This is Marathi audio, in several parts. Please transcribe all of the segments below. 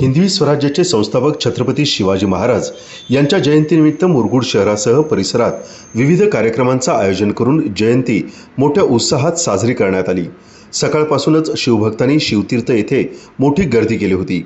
हिंदवी स्वराज्याचे संस्थापक छत्रपती शिवाजी महाराज यांच्या जयंतीनिमित्त मुरगुड शहरासह परिसरात विविध कार्यक्रमांचं आयोजन करून जयंती मोठ्या उत्साहात साजरी करण्यात आली. सकाळपासूनच शिवभक्तांनी शिवतीर्थ येथे मोठी गर्दी केली होती.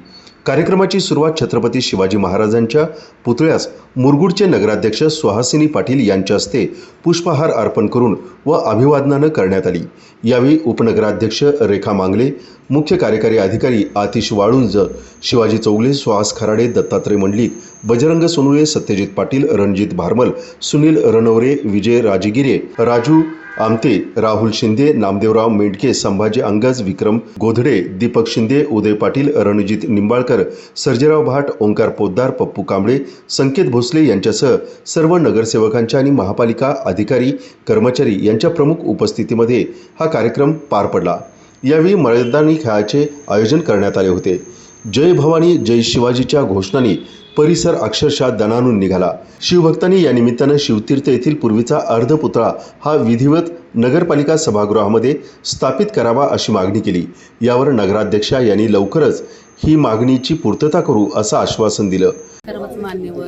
कार्यक्रमाची सुरुवात छत्रपती शिवाजी महाराजांच्या पुतळ्यास मुरगुडचे नगराध्यक्ष सुहासिनी पाटील यांच्या हस्ते पुष्पहार अर्पण करून व अभिवादनानं करण्यात आली. यावेळी उपनगराध्यक्ष रेखा मांगले मुख्य कार्यकारी अधिकारी आतिश वाळुंज शिवाजी चौगले सुहास खराडे दत्तात्रय मंडलिक बजरंग सोनुळे सत्यजित पाटील रणजित भारमल सुनील रणवरे विजय राजगिरे राजू आमते राहुल शिंदे नामदेवराव मेंढके संभाजी अंगज विक्रम गोधडे दीपक शिंदे उदय पाटील रणजित निंबाळकर सर्जेराव भाट ओंकार पोद्दार पप्पू कांबळे संकेत भोसले यांच्यासह सर्व नगरसेवकांच्या आणि महापालिका अधिकारी कर्मचारी यांच्या प्रमुख उपस्थितीमध्ये हा कार्यक्रम पार पडला. यावेळी मळदानी खेळाचे आयोजन करण्यात आले होते. जय भवानी जय शिवाजीच्या घोषणांनी परिसर अक्षरशः दणानून निघाला. शिवभक्तांनी या निमित्तानं शिवतीर्थ येथील पूर्वीचा अर्धपुतळा हा विधिवत नगरपालिका सभागृहामध्ये स्थापित करावा अशी मागणी केली. यावर नगराध्यक्षा यांनी लवकरच ही मागणीची पूर्तता करू असं आश्वासन दिलं. सर्वच मान्यवर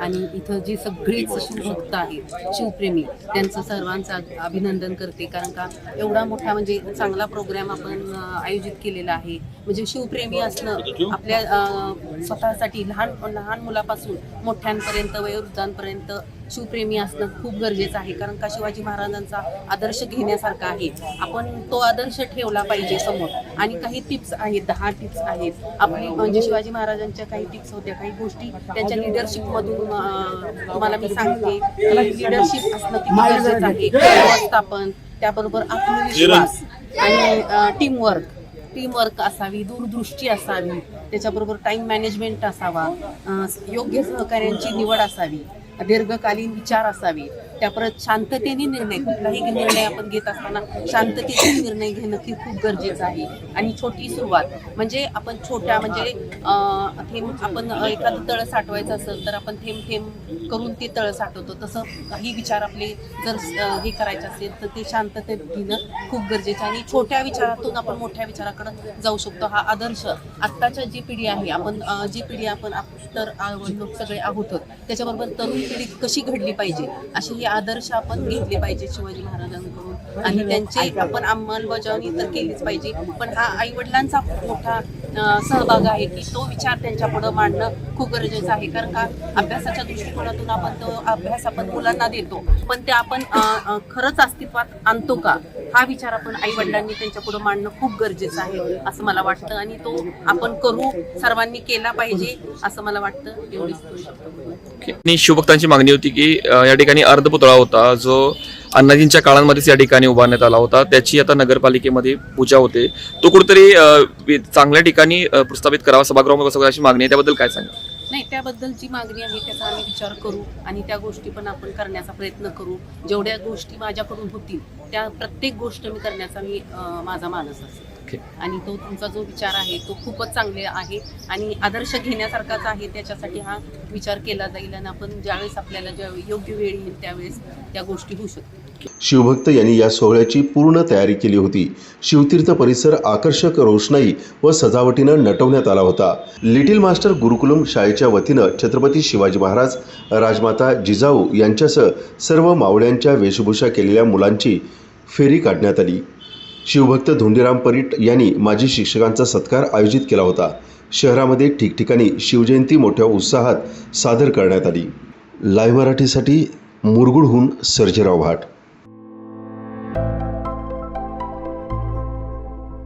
आणि इथं जे सगळेच शिवभक्त आहेत शिवप्रेमी त्यांचं सर्वांचं अभिनंदन करते. कारण का एवढा मोठा म्हणजे चांगला प्रोग्राम आपण आयोजित केलेला आहे. म्हणजे शिवप्रेमी असणं आपल्या स्वतःसाठी लहान लहान मुलापासून मोठ्यांपर्यंत वयोवृद्धांपर्यंत शिवप्रेमी असणं खूप गरजेचं आहे. कारण का शिवाजी महाराजांचा आदर्श घेण्यासारखा आहे. आपण तो आदर्श ठेवला पाहिजे समोर. आणि काही टिप्स आहेत दहा टिप्स आहेत. आपली म्हणजे शिवाजी महाराजांच्या काही टिप्स होत्या काही गोष्टी त्यांच्या लिडरशिप मधून अं, तुम्हाला मी सांगते. लिडरशिप असणं किती गरजेचं आहे. व्यवस्थापन त्याबरोबर आत्मविश्वास आणि टीमवर्क टीमवर्क असावी दूरदृष्टी असावी. त्याच्याबरोबर टाइम मॅनेजमेंट असावा. योग्य सहकार्यांची निवड असावी. दीर्घकालीन विचार असावे. त्या परत शांततेने निर्णय कुठलाही निर्णय आपण घेत असताना शांततेने निर्णय घेणं हे खूप गरजेचं आहे. आणि छोटी सुरुवात म्हणजे आपण छोट्या म्हणजे थेंब आपण एखादं तळ साठवायचं असेल तर आपण थेंब थेंब करून ते तळ साठवतो. तसं काही विचार आपले जर हे करायचे असेल तर ते शांततेत घेणं खूप गरजेचं आहे. आणि छोट्या विचारातून आपण मोठ्या विचाराकडे जाऊ शकतो. हा आदर्श आत्ताच्या जी पिढी आहे आपण जी पिढी आपण आप- तर लोक सगळे आहोत त्याच्याबरोबर तरुण पिढी कशी घडली पाहिजे असे हे आदर्श आपण घेतले पाहिजे शिवाजी महाराजांकडून. आणि त्यांची आपण अंमलबजावणी तर केलीच पाहिजे पण हा आई वडिलांचा मोठा सहभाग आहे की तो विचार त्यांच्या पुढे मांडणं खूप गरजेचं आहे. कारण का अभ्यासाच्या दृष्टिकोनातून आपण तो अभ्यास आपण मुलांना देतो. पण ते आपण खरंच अस्तित्वात आणतो का? हा विचार आपण आई वडिलांनी त्यांच्या पुढे मांडणं खूप गरजेचं आहे असं मला वाटतं. आणि तो आपण करू सर्वांनी केला पाहिजे असं मला वाटतं. एवढीच करू आणि शिवभक्तांची मागणी होती की या ठिकाणी अर्धपुतळा होता जो अण्णाजींच्या काळामध्येच या ठिकाणी उभारण्यात आला होता. त्याची आता नगरपालिकेमध्ये पूजा होते. तो कुठेतरी चांगल्या ठिकाणी प्रस्थापित करावा सभागृहामध्ये बसावा अशी मागणी आहे. त्याबद्दल काय सांगा नाही त्याबद्दल जी मागणी आहे त्याचा आम्ही विचार करू आणि त्या गोष्टी पण आपण करण्याचा प्रयत्न करू. जेवढ्या गोष्टी माझ्याकडून होतील त्या प्रत्येक गोष्ट मी करण्याचा मी माझा मानस असेल. आणि तो तुमचा जो विचार आहे तो खूपच चांगले आहे आणि आदर्श घेण्यासारखाच आहे. त्याच्यासाठी हा विचार केला जाईल आणि आपण ज्यावेळेस आपल्याला ज्या योग्य वेळ येईल त्यावेळेस त्या गोष्टी होऊ शकतील. शिवभक्त यांनी या सोहळ्याची पूर्ण तयारी केली होती. शिवतीर्थ परिसर आकर्षक रोषणाई व सजावटीनं नटवण्यात आला होता. लिटिल मास्टर गुरुकुलम शाळेच्या वतीनं छत्रपती शिवाजी महाराज राजमाता जिजाऊ यांच्यासह सर्व मावळ्यांच्या वेशभूषा केलेल्या मुलांची फेरी काढण्यात आली. शिवभक्त धोंडीराम परीट यांनी माजी शिक्षकांचा सत्कार आयोजित केला होता. शहरामध्ये ठिकठिकाणी शिवजयंती मोठ्या उत्साहात सादर करण्यात आली. लाईव्ह मराठीसाठी मुरगुडहून सर्जेराव भाट